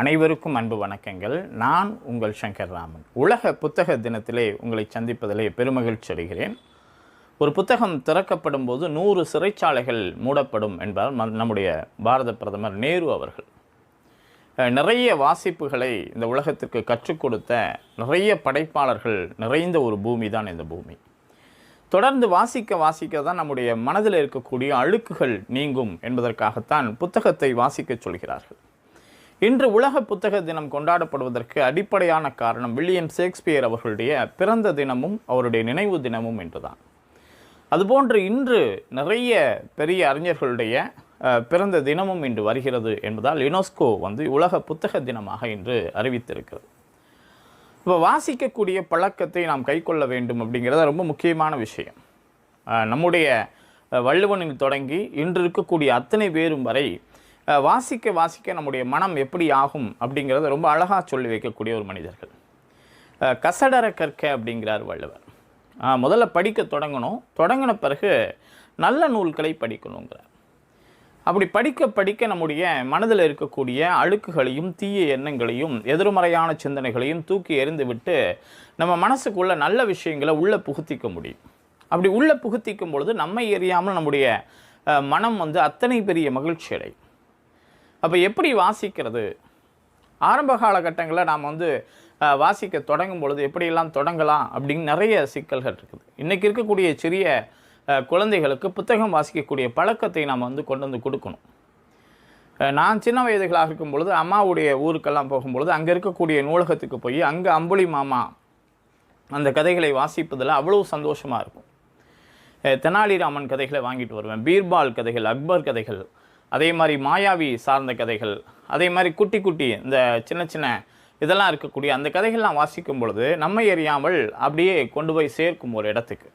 அனைவருக்கும் அன்பு வணக்கங்கள். நான் உங்கள் சங்கர் ராமன் உலக புத்தக தினத்திலே உங்களை சந்திப்பதிலே பெருமகிழ்ச்சி அடைகிறேன். ஒரு புத்தகம் திறக்கப்படும் போது நூறு சிறைச்சாலைகள் மூடப்படும் என்பார் நம்முடைய பாரத பிரதமர் நேரு அவர்கள். நிறைய வாசிப்புகளை இந்த உலகத்திற்கு கற்றுக் கொடுத்த நிறைய படைப்பாளர்கள் நிறைந்த ஒரு பூமி தான் இந்த பூமி. தொடர்ந்து வாசிக்க வாசிக்க தான் நம்முடைய மனதில் இருக்கக்கூடிய அழுக்குகள் நீங்கும் என்பதற்காகத்தான் புத்தகத்தை வாசிக்கச் சொல்கிறார்கள். இன்று உலக புத்தக தினம் கொண்டாடப்படுவதற்கு அடிப்படையான காரணம் வில்லியம் ஷேக்ஸ்பியர் அவர்களுடைய பிறந்த தினமும் அவருடைய நினைவு தினமும் என்றுதான் அதுபோன்று இன்று நிறைய பெரிய அறிஞர்களுடைய பிறந்த தினமும் இன்று வருகிறது என்பதால் யுனெஸ்கோ வந்து உலக புத்தக தினமாக இன்று அறிவித்திருக்கிறது. இப்போ வாசிக்கக்கூடிய பழக்கத்தை நாம் கைக்கொள்ள வேண்டும் அப்படிங்கிறது ரொம்ப முக்கியமான விஷயம். நம்முடைய வள்ளுவனில் தொடங்கி இன்று இருக்கக்கூடிய அத்தனை பேரும் வரை வாசிக்க வாசிக்க நம்முடைய மனம் எப்படி ஆகும் அப்படிங்கிறத ரொம்ப அழகாக சொல்லி வைக்கக்கூடிய ஒரு மனிதர்கள். கசடர கற்க அப்படிங்கிறார் வள்ளுவர். முதல்ல படிக்க தொடங்கணும். தொடங்கின பிறகு நல்ல நூல்களை படிக்கணுங்கிறார். அப்படி படிக்க படிக்க நம்முடைய மனதில் இருக்கக்கூடிய அழுக்குகளையும் தீய எண்ணங்களையும் எதிர்மறையான சிந்தனைகளையும் தூக்கி எறிந்துவிட்டு நம்ம மனசுக்குள்ள நல்ல விஷயங்களை உள்ளே புகுத்திக்க முடியும். அப்படி உள்ளே புகுத்திக்கும் பொழுது நம்மை எறியாமல் நம்முடைய மனம் வந்து அத்தனை பெரிய மகிழ்ச்சி அடை அப்போ எப்படி வாசிக்கிறது? ஆரம்ப காலகட்டங்களில் நாம் வந்து வாசிக்க தொடங்கும் பொழுது எப்படியெல்லாம் தொடங்கலாம் அப்படின்னு நிறைய சிக்கல்கள் இருக்குது. இன்றைக்கி இருக்கக்கூடிய சிறிய குழந்தைகளுக்கு புத்தகம் வாசிக்கக்கூடிய பழக்கத்தை நாம் வந்து கொண்டு வந்து கொடுக்கணும். நான் சின்ன வயதுகளாக இருக்கும் பொழுது அம்மாவுடைய ஊருக்கெல்லாம் போகும்பொழுது அங்கே இருக்கக்கூடிய நூலகத்துக்கு போய் அங்கே அம்புலி மாமா அந்த கதைகளை வாசிப்பதில் அவ்வளோ சந்தோஷமாக இருக்கும். தெனாலிராமன் கதைகளை வாங்கிட்டு வருவேன் பீர்பால் கதைகள் அக்பர் கதைகள் அதே மாதிரி மாயாவி சார்ந்த கதைகள் அதே மாதிரி குட்டி குட்டி இந்த சின்ன சின்ன இதெல்லாம் இருக்கக்கூடிய அந்த கதைகள்லாம் வாசிக்கும் பொழுது நம்மை எறியாமல் அப்படியே கொண்டு போய் சேர்க்கும் ஒரு இடத்துக்கு.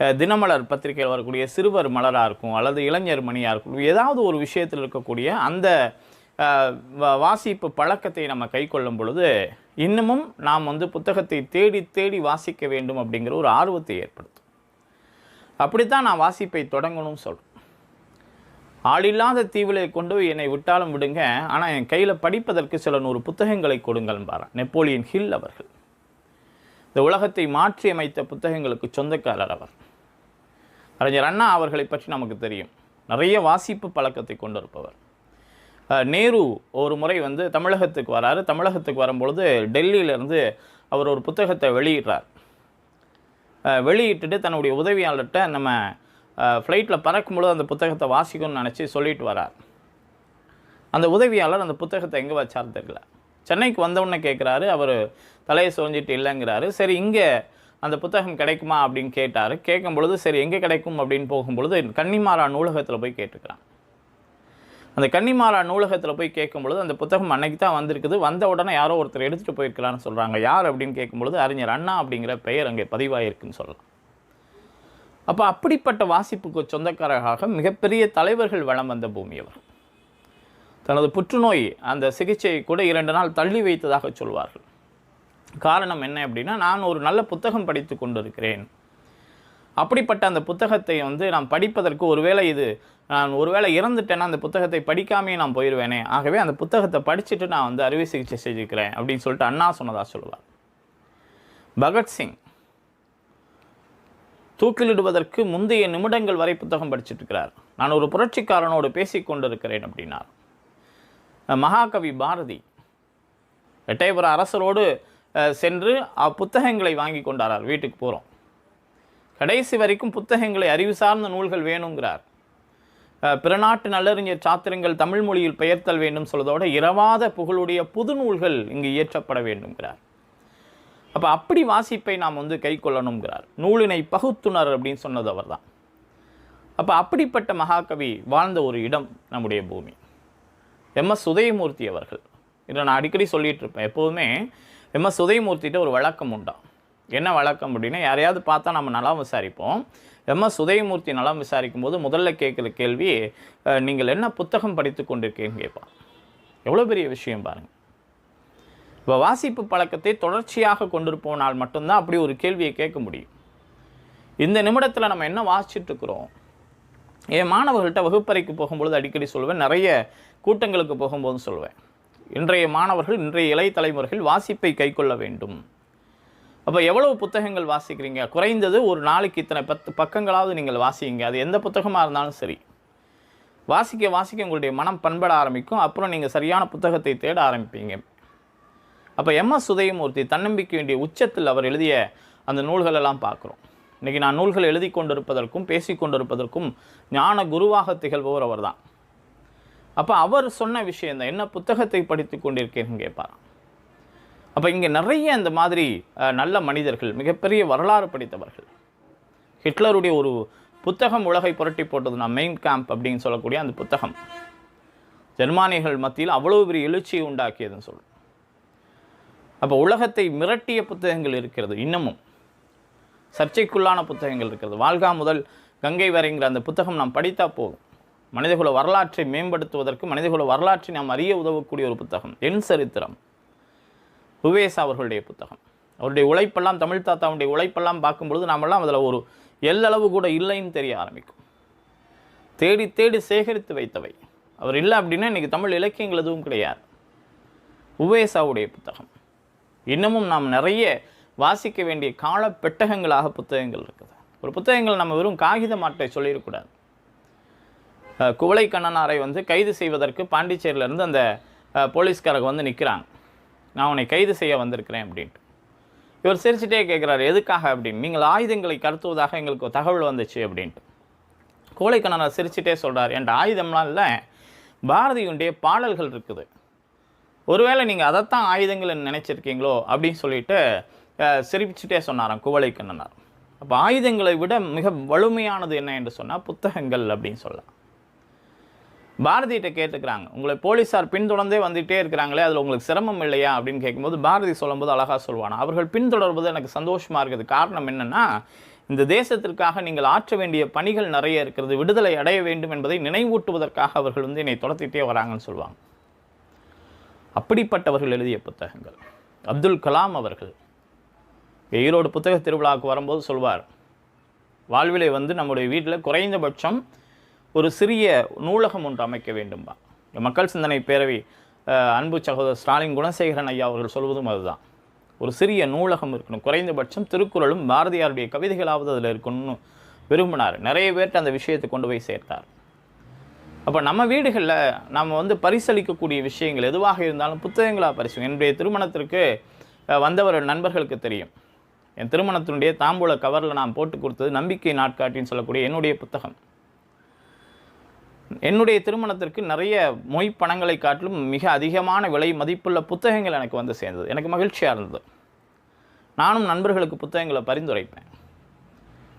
தினமலர் பத்திரிகையில் வரக்கூடிய சிறுவர் மலராக இருக்கும் அல்லது இளைஞர் மணியாக இருக்கும் ஏதாவது ஒரு விஷயத்தில் இருக்கக்கூடிய அந்த வாசிப்பு பழக்கத்தை நம்ம கைக்கொள்ளும் பொழுது இன்னமும் நாம் வந்து புத்தகத்தை தேடி தேடி வாசிக்க வேண்டும் அப்படிங்கிற ஒரு ஆர்வத்தை ஏற்படுத்தும். அப்படித்தான் நான் வாசிப்பை தொடங்கணும்னு சொல்கிறேன் ஆளில்லாத தீவிலை கொண்டு போய் என்னை விட்டாலும் விடுங்க ஆனால் என் கையில் படிப்பதற்கு சில நூறு புத்தகங்களை கொடுங்கள் பாரு. நெப்போலியன் ஹில் அவர்கள். இந்த உலகத்தை மாற்றி அமைத்த புத்தகங்களுக்கு சொந்தக்காரர் அவர். அறிஞர் அண்ணா அவர்களை பற்றி நமக்கு தெரியும். நிறைய வாசிப்பு பழக்கத்தை கொண்டிருப்பவர். நேரு ஒரு முறை வந்து தமிழகத்துக்கு வராரு. தமிழகத்துக்கு வரும்பொழுது டெல்லியிலேருந்து அவர் ஒரு புத்தகத்தை வெளியிடுறார். வெளியிட்டுட்டு தன்னுடைய உதவியாளர்கிட்ட நம்ம ஃப்ளைட்டில் பறக்கும்பொழுது அந்த புத்தகத்தை வாசிக்கணும்னு நினச்சி சொல்லிட்டு வரார். அந்த உதவியாளர் அந்த புத்தகத்தை எங்கே வச்சார் தெரியல. சென்னைக்கு வந்தவுடனே கேட்குறாரு அவர் தலையை சோஞ்சிட்டு இல்லைங்கிறாரு. சரி இங்கே அந்த புத்தகம் கிடைக்குமா அப்படின்னு கேட்டார். கேட்கும் பொழுது சரி எங்கே கிடைக்கும் அப்படின்னு போகும்பொழுது கன்னிமாரா நூலகத்தில் போய் கேட்டுக்கிறான். அந்த கன்னிமாரா நூலகத்தில் போய் கேட்கும் பொழுது அந்த புத்தகம் அன்னைக்கு தான் வந்திருக்குது. வந்த உடனே யாரோ ஒருத்தர் எடுத்துகிட்டு போயிருக்கலான்னு சொல்கிறாங்க யார் அப்படின்னு கேட்கும்பொழுது அறிஞர் அண்ணா அப்படிங்கிற பெயர் அங்கே பதிவாயிருக்குன்னு சொல்லலாம். அப்போ அப்படிப்பட்ட வாசிப்புக்கு சொந்தக்காரராக மிகப்பெரிய தலைவர்கள் வளம் வந்த பூமி அவர். தனது புற்றுநோய் அந்த சிகிச்சையை கூட இரண்டு நாள் தள்ளி வைத்ததாக சொல்வார்கள். காரணம் என்ன அப்படின்னா நான் ஒரு நல்ல புத்தகம் படித்து கொண்டிருக்கிறேன். அப்படிப்பட்ட அந்த புத்தகத்தை வந்து நான் படிப்பதற்கு ஒருவேளை இது நான் ஒருவேளை இறந்துட்டேன்னா அந்த புத்தகத்தை படிக்காமே நான் போயிடுவேனே ஆகவே அந்த புத்தகத்தை படிச்சுட்டு நான் வந்து அறுவை சிகிச்சை செஞ்சுக்கிறேன் அப்படின்னு சொல்லிட்டு அண்ணா சொன்னதாக சொல்லுவார். பகத்சிங் தூக்கிலிடுவதற்கு முந்தைய நிமிடங்கள் வரை புத்தகம் படிச்சுட்டு இருக்கிறார். நான் ஒரு புரட்சிக்காரனோடு பேசி கொண்டிருக்கிறேன் அப்படின்னார். மகாகவி பாரதி. எட்டயபுர அரசரோடு சென்று அப்புத்தகங்களை வாங்கி கொண்டாரார் வீட்டுக்கு போகிறோம் கடைசி வரைக்கும் புத்தகங்களை அறிவு சார்ந்த நூல்கள் வேணுங்கிறார். பிறநாட்டு நல்லறிஞர் சாத்திரங்கள் தமிழ் மொழியில் பெயர்த்தல் வேண்டும் சொல்வதோடு இரவாத புகழுடைய புது நூல்கள் இங்கு இயற்றப்பட வேண்டும்ங்கிறார் அப்போ அப்படி வாசிப்பை நாம் வந்து கை கொள்ளணுங்கிறார். நூலினை பகுத்துணர் அப்படின்னு சொன்னது அவர்தான். அப்போ அப்படிப்பட்ட மகாகவி வாழ்ந்த ஒரு இடம் நம்முடைய பூமி. எம்எஸ் உதயமூர்த்தி அவர்கள். இதை நான் அடிக்கடி சொல்லிகிட்டு இருப்பேன். எப்போதுமே எம்எஸ் உதயமூர்த்திகிட்ட ஒரு வழக்கம் உண்டாம் என்ன வழக்கம் அப்படின்னா யாரையாவது பார்த்தா நம்ம நலம் விசாரிப்போம். எம்எஸ் உதயமூர்த்தி நலம் விசாரிக்கும் போது முதல்ல கேட்குற கேள்வி நீங்கள் என்ன புத்தகம் படித்து கொண்டிருக்கீங்கன்னு கேட்பான் எவ்வளோ பெரிய விஷயம் பாருங்கள் இப்போ வாசிப்பு பழக்கத்தை தொடர்ச்சியாக கொண்டு போனால் மட்டும்தான் அப்படி ஒரு கேள்வியை கேட்க முடியும். இந்த நிமிடத்தில் நம்ம என்ன வாசிச்சுட்டு இருக்கிறோம்? என் மாணவர்கள்ட்ட வகுப்பறைக்கு போகும்பொழுது அடிக்கடி சொல்லுவேன் நிறைய கூட்டங்களுக்கு போகும்போது சொல்லுவேன் இன்றைய மாணவர்கள் இன்றைய இளைய தலைமுறைகள் வாசிப்பை கைக்கொள்ள வேண்டும். அப்போ எவ்வளவு புத்தகங்கள் வாசிக்கிறீங்க? குறைந்தது ஒரு நாளைக்கு இத்தனை பத்து பக்கங்களாவது நீங்கள் வாசிங்க அது எந்த புத்தகமாக இருந்தாலும் சரி. வாசிக்க வாசிக்க உங்களுடைய மனம் பண்பட ஆரம்பிக்கும். அப்புறம் நீங்கள் சரியான புத்தகத்தை தேட ஆரம்பிப்பீங்க. அப்போ எம்எஸ் சுதயமூர்த்தி தன்னம்பிக்கை வேண்டிய உச்சத்தில் அவர் எழுதிய அந்த நூல்களெல்லாம் பார்க்குறோம். இன்றைக்கி நான் நூல்கள் எழுதி கொண்டிருப்பதற்கும் பேசி கொண்டிருப்பதற்கும் ஞான குருவாக திகழ்பவர் அவர்தான். அப்போ அவர் சொன்ன விஷயம் தான் என்ன புத்தகத்தை படித்து கொண்டிருக்கேன்னு கேட்பார் அப்போ இங்கே நிறைய இந்த மாதிரி நல்ல மனிதர்கள் மிகப்பெரிய வரலாறு படித்தவர்கள். ஹிட்லருடைய ஒரு புத்தகம் உலகை புரட்டி போட்டது நான் மெயின் கேம்ப் அப்படின்னு சொல்லக்கூடிய அந்த புத்தகம். ஜெர்மானியர்கள் மத்தியில் அவ்வளோ பெரிய எழுச்சியை உண்டாக்கியதுன்னு சொல்லும் அப்போ உலகத்தை மிரட்டிய புத்தகங்கள் இருக்கிறது இன்னமும். சர்ச்சைக்குள்ளான புத்தகங்கள் இருக்கிறது. வாழ்கா முதல் கங்கை வரைங்கிற அந்த புத்தகம் நாம் படித்தா போதும். மனிதகுல வரலாற்றை மேம்படுத்துவதற்கு மனிதகுல வரலாற்றை நாம் அறிய உதவக்கூடிய ஒரு புத்தகம். என் சரித்திரம். உவேசா அவர்களுடைய புத்தகம். அவருடைய உழைப்பெல்லாம் தமிழ் தாத்தாவுடைய உழைப்பெல்லாம் பார்க்கும்பொழுது நாமெல்லாம் அதில் ஒரு எல்லளவு கூட இல்லைன்னு தெரிய ஆரம்பிக்கும். தேடி தேடி சேகரித்து வைத்தவை. அவர் இல்லை அப்படின்னா இன்றைக்கி தமிழ் இலக்கியங்கள் எதுவும் கிடையாது. உவேசாவுடைய புத்தகம். இன்னமும் நாம் நிறைய வாசிக்க வேண்டிய கால பெட்டகங்களாக புத்தகங்கள் இருக்குது. ஒரு புத்தகங்கள் நம்ம வெறும் காகித மாட்டை சொல்லிடக்கூடாது. குவளை கண்ணனாரை வந்து கைது செய்வதற்கு பாண்டிச்சேரியிலேருந்து அந்த போலீஸ்காரங்க வந்து நிற்கிறாங்க நான் உன்னை கைது செய்ய வந்திருக்கிறேன் அப்படின்ட்டு. இவர் சிரிச்சிட்டே கேட்குறாரு எதுக்காக? அப்படின்னு. நீங்கள் ஆயுதங்களை கடத்துவதாக எங்களுக்கு ஒரு தகவல் வந்துச்சு அப்படின்ட்டு. கோழைக்கண்ணனார் சிரிச்சிட்டே சொல்கிறார் என்கிட்ட ஆயுதம்லாம் இல்லை? பாரதியுடைய பாடல்கள் இருக்குது. ஒருவேளை நீங்கள் அதைத்தான் ஆயுதங்கள்னு நினச்சிருக்கீங்களோ? அப்படின்னு சொல்லிட்டு அஹ், சிரிச்சிட்டே சொன்னாராம் குவளைக்கண்ணனார் அப்போ ஆயுதங்களை விட மிக வலிமையானது என்ன என்று சொன்னால் புத்தகங்கள் அப்படின்னு சொல்லலாம். பாரதிகிட்ட கேட்டுக்கிறாங்க. உங்களை போலீஸார் பின்தொடர்ந்தே வந்துகிட்டே இருக்கிறாங்களே அதில் உங்களுக்கு சிரமம் இல்லையா அப்படின்னு கேட்கும்போது பாரதி சொல்லும்போது அழகாக சொல்லுவானா அவர்கள் பின்தொடர்வது எனக்கு சந்தோஷமாக இருக்குது. காரணம் என்னென்னா இந்த தேசத்திற்காக நீங்கள் ஆற்ற வேண்டிய பணிகள் நிறைய இருக்கிறது. விடுதலை அடைய வேண்டும் என்பதை நினைவூட்டுவதற்காக அவர்கள் வந்து என்னை துரத்திட்டே வராங்கன்னு சொல்லுவாங்க. அப்படிப்பட்டவர்கள் எழுதிய புத்தகங்கள். அப்துல் கலாம் அவர்கள் ஈரோடு புத்தக திருவிழாவுக்கு வரும்போது சொல்வார் வாழ்விலை வந்து நம்முடைய வீட்டில் குறைந்தபட்சம் ஒரு சிறிய நூலகம் ஒன்று அமைக்க வேண்டும்பா. இந்த மக்கள் சிந்தனை பேரவை அன்பு சகோதரர் ஸ்டாலின் குணசேகரன் ஐயா அவர்கள் சொல்வதும் அதுதான். ஒரு சிறிய நூலகம் இருக்கணும். குறைந்தபட்சம் திருக்குறளும் பாரதியாருடைய கவிதைகளாவது அதில் இருக்கணும்னு விரும்பினார். நிறைய பேர்கிட்ட அந்த விஷயத்தை கொண்டு போய் சேர்த்தார். அப்போ நம்ம வீடுகளில் நம்ம வந்து பரிசளிக்கக்கூடிய விஷயங்கள் எதுவாக இருந்தாலும் புத்தகங்களாக பரிசு என்னுடைய திருமணத்திற்கு வந்தவர் நண்பர்களுக்கு தெரியும். என் திருமணத்தினுடைய தாம்பூல கவரில் நான் போட்டு கொடுத்தது நம்பிக்கை நாட்காட்டின்னு சொல்லக்கூடிய என்னுடைய புத்தகம். என்னுடைய திருமணத்திற்கு நிறைய மொய் பணங்களை காட்டிலும் மிக அதிகமான விலை மதிப்புள்ள புத்தகங்கள் எனக்கு வந்து சேர்ந்தது. எனக்கு மகிழ்ச்சியாக இருந்தது. நானும் நண்பர்களுக்கு புத்தகங்களை பரிந்துரைப்பேன்.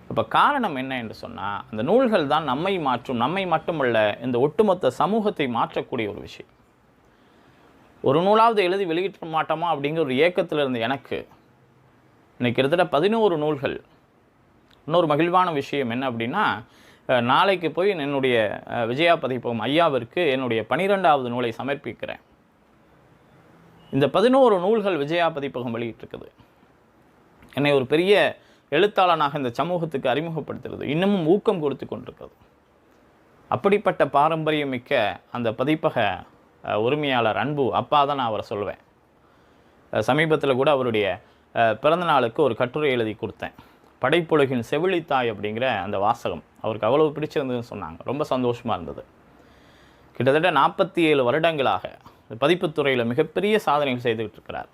இப்போ காரணம் என்ன என்று சொன்னால் அந்த நூல்கள் தான் நம்மை மாற்றும் நம்மை மட்டுமல்ல இந்த ஒட்டுமொத்த சமூகத்தை மாற்றக்கூடிய ஒரு விஷயம். ஒரு நூலாவது எழுதி வெளியிட மாட்டோமா அப்படிங்கிற ஒரு ஏக்கத்தில் இருந்த எனக்கு இன்னைக்கு கிட்டத்தட்ட பதினோரு நூல்கள். இன்னொரு மகிழ்வான விஷயம் என்ன அப்படின்னா நாளைக்கு போய் என்னுடைய விஜயா பதிப்பகம் ஐயாவிற்கு என்னுடைய பனிரெண்டாவது நூலை சமர்ப்பிக்கிறேன். இந்த பதினோரு நூல்கள் விஜயா பதிப்பகம் வெளியிட்டிருக்குது. என்னை ஒரு பெரிய எழுத்தாளனாக இந்த சமூகத்துக்கு அறிமுகப்படுத்துகிறது. இன்னமும் ஊக்கம் கொடுத்து கொண்டிருக்கிறது. அப்படிப்பட்ட பாரம்பரியம் மிக்க அந்த பதிப்பக உரிமையாளர் அன்பு அப்பா தான் நான் அவரை சொல்லுவேன் சமீபத்தில் கூட அவருடைய பிறந்த நாளுக்கு ஒரு கட்டுரை எழுதி கொடுத்தேன். படைப்புலகின் செவிலித்தாய் அப்படிங்கிற அந்த வாசகம். அவருக்கு அவ்வளவு பிடிச்சிருந்ததுன்னு சொன்னாங்க. ரொம்ப சந்தோஷமாக இருந்தது. கிட்டத்தட்ட நாற்பத்தி ஏழு வருடங்களாக பதிப்புத்துறையில் மிகப்பெரிய சாதனைகள் செய்துக்கிட்டு இருக்கிறார்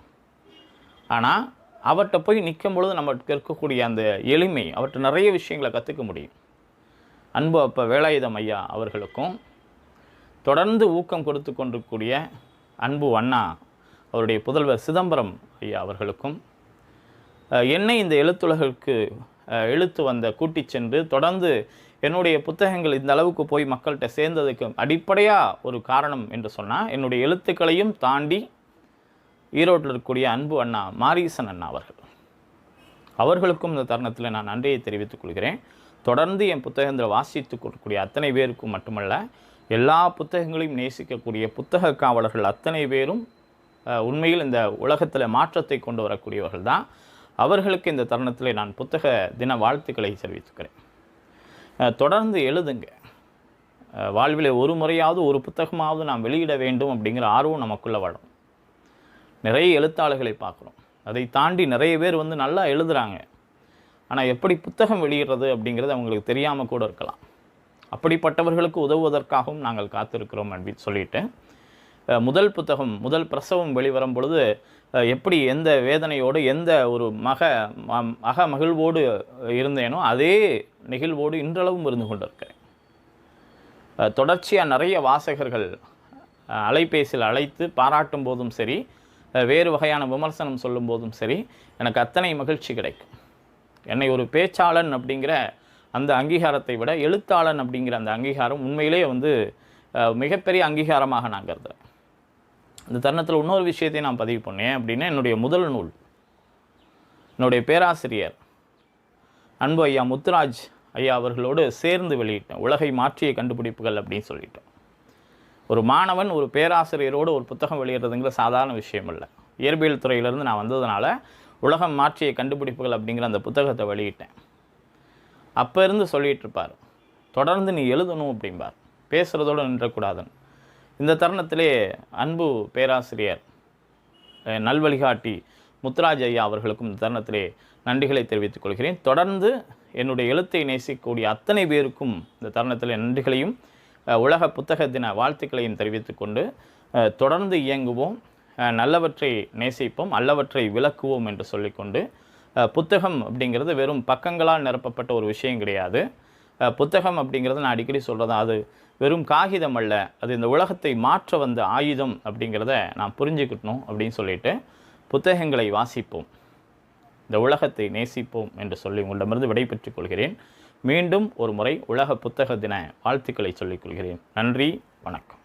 ஆனால் அவர்கிட்ட போய் நிற்கும் பொழுது நம்மளுக்கு இருக்கக்கூடிய அந்த எளிமை அவர்கிட்ட நிறைய விஷயங்களை கற்றுக்க முடியும். அன்பு அப்போ வேலாயுதம் ஐயா அவர்களுக்கும் தொடர்ந்து ஊக்கம் கொடுத்து கொண்டிருக்கக்கூடிய அன்பு அண்ணா அவருடைய புதல்வர் சிதம்பரம் ஐயா அவர்களுக்கும் என்னை இந்த எழுத்துலகிற்கு இழுத்து வந்த கூட்டிச் சென்று தொடர்ந்து என்னுடைய புத்தகங்கள் இந்த அளவுக்கு போய் மக்கள்கிட்ட சேர்ந்ததுக்கு அடிப்படையாக ஒரு காரணம் என்று சொன்னால் என்னுடைய எழுத்துக்களையும் தாண்டி ஈரோட்டில் இருக்கக்கூடிய அன்பு அண்ணா மாரீசன் அண்ணா அவர்கள். அவர்களுக்கும் இந்த தருணத்தில் நான் நன்றியை தெரிவித்துக் கொள்கிறேன். தொடர்ந்து என் புத்தகங்களை வாசித்து கொடுக்கக்கூடிய அத்தனை பேருக்கும் மட்டுமல்ல எல்லா புத்தகங்களையும் நேசிக்கக்கூடிய புத்தக காவலர்கள் அத்தனை பேரும் உண்மையில் இந்த உலகத்தில் மாற்றத்தை கொண்டு வரக்கூடியவர்கள் தான். அவர்களுக்கு இந்த தருணத்தில் நான் புத்தக தின வாழ்த்துக்களை தெரிவித்துக்கிறேன். தொடர்ந்து எழுதுங்க. வாழ்வில் ஒரு முறையாவது ஒரு புத்தகமாவது நாம் வெளியிட வேண்டும் அப்படிங்கிற ஆர்வம் நமக்குள்ளே வரும் நிறைய எழுத்தாளர்களை பார்க்குறோம். அதை தாண்டி நிறைய பேர் வந்து நல்லா எழுதுகிறாங்க ஆனால் எப்படி புத்தகம் வெளியிடுறது அப்படிங்கிறது அவங்களுக்கு தெரியாமல் கூட இருக்கலாம். அப்படிப்பட்டவர்களுக்கு உதவுவதற்காகவும் நாங்கள் காத்திருக்கிறோம் அப்படின்னு சொல்லிட்டு முதல் புத்தகம் முதல் பிரசவம் வெளிவரும் பொழுது எப்படி எந்த வேதனையோடு எந்த ஒரு மக ம- மக மகிழ்வோடு இருந்தேனோ அதே நெகிழ்வோடு இன்றளவும் இருந்து கொண்டிருக்கிறேன். தொடர்ச்சியாக நிறைய வாசகர்கள் அலைபேசியில் அழைத்து பாராட்டும் போதும் சரி வேறு வகையான விமர்சனம் சொல்லும் போதும் சரி எனக்கு அத்தனை மகிழ்ச்சி கிடைக்கும். என்னை ஒரு பேச்சாளன் அப்படிங்கிற அந்த அங்கீகாரத்தை விட எழுத்தாளன் அப்படிங்கிற அந்த அங்கீகாரம் உண்மையிலே வந்து மிகப்பெரிய அங்கீகாரமாக நான் கருதுகிறேன் இந்த தருணத்தில் இன்னொரு விஷயத்தை நான் பதிவு பண்ணேன் அப்படின்னா என்னுடைய முதல் நூல் என்னுடைய பேராசிரியர் அன்பு ஐயா முத்துராஜ் ஐயா அவர்களோடு சேர்ந்து வெளியிட்டேன். உலகை மாற்றிய கண்டுபிடிப்புகள் அப்படின்னு சொல்லிட்டோம் ஒரு மாணவன் ஒரு பேராசிரியரோடு ஒரு புத்தகம் வெளியிடுறதுங்கிற சாதாரண விஷயம் இல்லை. இயற்பியல் துறையிலேருந்து நான் வந்ததுனால உலகம் மாற்றிய கண்டுபிடிப்புகள் அப்படிங்கிற அந்த புத்தகத்தை வெளியிட்டேன். அப்போ இருந்து சொல்லிகிட்ருப்பார் இருப்பார் தொடர்ந்து நீ எழுதணும் அப்படிம்பார். பேசுகிறதோடு நின்றக்கூடாதுன்னு. இந்த தருணத்திலே அன்பு பேராசிரியர் நல்வழிகாட்டி முத்துராஜ் ஐயா அவர்களுக்கும் இந்த தருணத்திலே நன்றிகளை தெரிவித்துக் கொள்கிறேன். தொடர்ந்து என்னுடைய எழுத்தை நேசிக்கக்கூடிய அத்தனை பேருக்கும் இந்த தருணத்தில் நன்றிகளையும் உலக புத்தக தின வாழ்த்துக்களையும் தெரிவித்துக்கொண்டு தொடர்ந்து இயங்குவோம் நல்லவற்றை நேசிப்போம் அல்லவற்றை விளக்குவோம் என்று சொல்லிக்கொண்டு புத்தகம் அப்படிங்கிறது வெறும் பக்கங்களால் நிரப்பப்பட்ட ஒரு விஷயம் கிடையாது. புத்தகம் அப்படிங்கிறது நான் அடிக்கடி சொல்கிறது அது வெறும் காகிதம் அல்ல அது இந்த உலகத்தை மாற்ற வந்த ஆயுதம் அப்படிங்கிறத நான் புரிஞ்சுக்கிட்டணும் அப்படின்னு சொல்லிட்டு புத்தகங்களை வாசிப்போம். இந்த உலகத்தை நேசிப்போம் என்று சொல்லி உங்களிடமிருந்து விடைபெற்றுக் கொள்கிறேன். மீண்டும் ஒரு முறை உலக புத்தக தின வாழ்த்துக்களை சொல்லிக் கொள்கிறேன். நன்றி வணக்கம்.